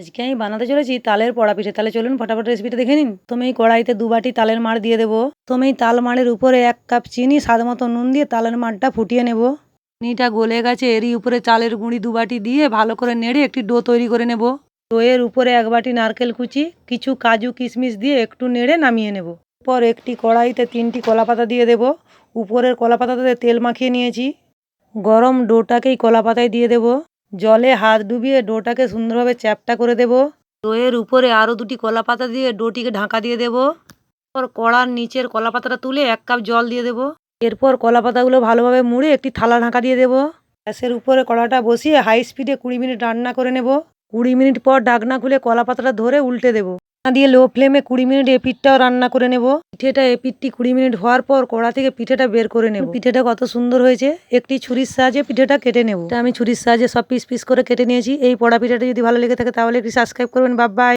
আজকে আমি বানাতে চলেছি তালের পড়া পিঠে। তাহলে চলুন ফটাফট রেসিপিটা দেখে নিন। তুমি কড়াইতে দু বাটি তালের মাড় দিয়ে দেবো। তুমি তাল মাড়ের উপরে এক কাপ চিনি, স্বাদ মতো নুন দিয়ে তালের মাড়টা ফুটিয়ে নেব। চিনিটা গলে গেছে, এরই উপরে চালের গুঁড়ি দু বাটি দিয়ে ভালো করে নেড়ে একটি ডো তৈরি করে নেব। ডোয়ের উপরে এক বাটি নারকেল কুচি, কিছু কাজু কিশমিশ দিয়ে একটু নেড়ে নামিয়ে নেব। পর একটি কড়াইতে তিনটি কলা পাতা দিয়ে দেব। উপরের কলা পাতাতে তেল মাখিয়ে নিয়েছি। গরম ডোটাকেই কলা পাতায় দিয়ে দেব। জলে হাত ডুবিয়ে ডোটাকে সুন্দরভাবে চ্যাপটা করে দেব। ডোয়ের উপরে আরও দুটি কলা পাতা দিয়ে ডোটিকে ঢাকা দিয়ে দেব। এরপর কড়ার নিচের কলা পাতাটা তুলে এক কাপ জল দিয়ে দেব। এরপর কলা পাতাগুলো ভালোভাবে মুড়ে একটি থালা ঢাকা দিয়ে দেব। গ্যাসের উপরে কড়াটা বসিয়ে হাই স্পিডে কুড়ি মিনিট রান্না করে নেব। কুড়ি মিনিট পর ঢাকনা খুলে কলা পাতাটা ধরে উল্টে দেবো। দিয়ে লো ফ্লেমে কুড়ি মিনিট এপিঠটাও রান্না করে নেব। পিঠেটা এপিঠটি কুড়ি মিনিট হওয়ার পর কড়া থেকে পিঠেটা বের করে নেব। পিঠেটা কত সুন্দর হয়েছে। একটি ছুরির সাহায্যে পিঠেটা কেটে নেব। আমি ছুরির সাহায্যে সব পিস পিস করে কেটে নিয়েছি। এই পড়া পিঠাটা যদি ভালো লেগে থাকে তাহলে একটি সাবস্ক্রাইব করবেন। বাবাই